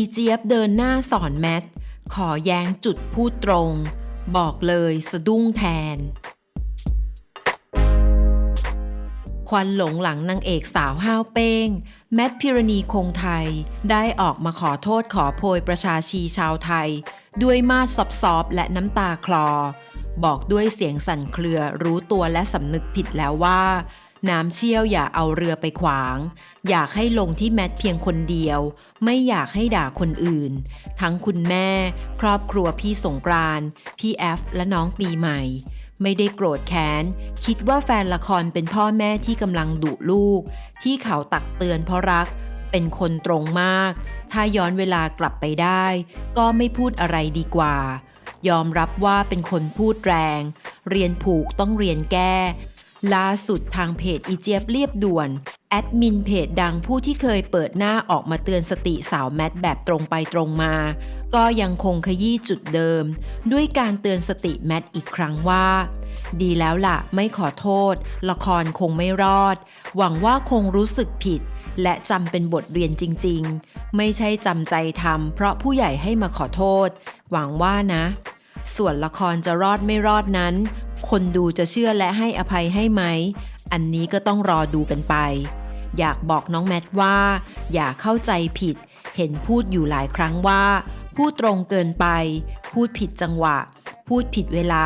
อีเจี๊ยบเดินหน้าสอนแมท ขอแย้งจุดพูดตรง บอกเลยสะดุ้งแทน ควันหลงหลังนางเอกสาวห้าวเป้ง แมทพิรณีคงไทย ได้ออกมาขอโทษขอโพยประชาชีชาวไทย ด้วยมาดซอบๆและน้ำตาคลอ บอกด้วยเสียงสั่นเครือรู้ตัวและสำนึกผิดแล้วว่าน้ำเชี่ยวอย่าเอาเรือไปขวาง อยากให้ลงที่แมทเพียงคนเดียว ไม่อยากให้ด่าคนอื่น ทั้งคุณแม่ ครอบครัวพี่สงกรานพี่แอฟและน้องปีใหม่ ไม่ได้โกรธแค้น คิดว่าแฟนละครเป็นพ่อแม่ที่กำลังดุลูก ที่เขาตักเตือนเพราะรัก เป็นคนตรงมาก ถ้าย้อนเวลากลับไปได้ ก็ไม่พูดอะไรดีกว่า ยอมรับว่าเป็นคนพูดแรง เรียนผูกต้องเรียนแก้ล่าสุดทางเพจอีเจี๊ยบเรียบด่วน แอดมินเพจดังผู้ที่เคยเปิดหน้าออกมาเตือนสติสาวแมทแบบตรงไปตรงมา ก็ยังคงขยี้จุดเดิม ด้วยการเตือนสติแมทอีกครั้งว่า ดีแล้วล่ะ ไม่ขอโทษ ละครคงไม่รอด หวังว่าคงรู้สึกผิด และจำเป็นบทเรียนจริง ๆ ไม่ใช่จำใจทำเพราะผู้ใหญ่ให้มาขอโทษ หวังว่านะ ส่วนละครจะรอดไม่รอดนั้น คนดูจะเชื่อและให้อภัยให้ไหม อันนี้ก็ต้องรอดูกันไป อยากบอกน้องแมทว่า อย่าเข้าใจผิด เห็นพูดอยู่หลายครั้งว่า พูดตรงเกินไป พูดผิดจังหวะ พูดผิดเวลา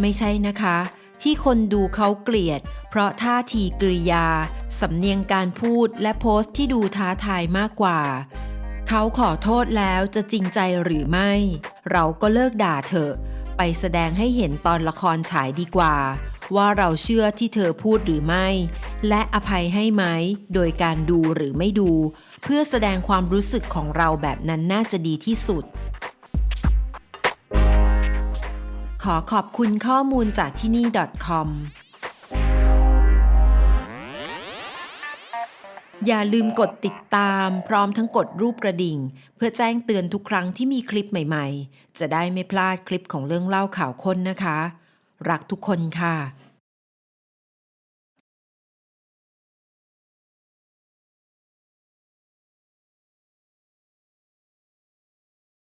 ไม่ใช่นะคะ ที่คนดูเขาเกลียด เพราะท่าทีกริยา สำเนียงการพูดและโพสต์ที่ดูท้าทายมากกว่า เขาขอโทษแล้วจะจริงใจหรือไม่ เราก็เลิกด่าเถอะ ไปแสดงให้เห็นตอนละครฉายดีกว่า ว่าเราเชื่อที่เธอพูดหรือไม่ และอภัยให้ไหม โดยการดูหรือไม่ดู เพื่อแสดงความรู้สึกของเราแบบนั้นน่าจะดีที่สุด ขอขอบคุณข้อมูลจากที่นี่ .com อย่าลืมกดติดตามพร้อมทั้งกดรูปกระดิ่ง เพื่อแจ้งเตือนทุกครั้งที่มีคลิปใหม่ๆ จะได้ไม่พลาดคลิปของเรื่องเล่าข่าวค้นนะคะ รักทุกคนค่ะ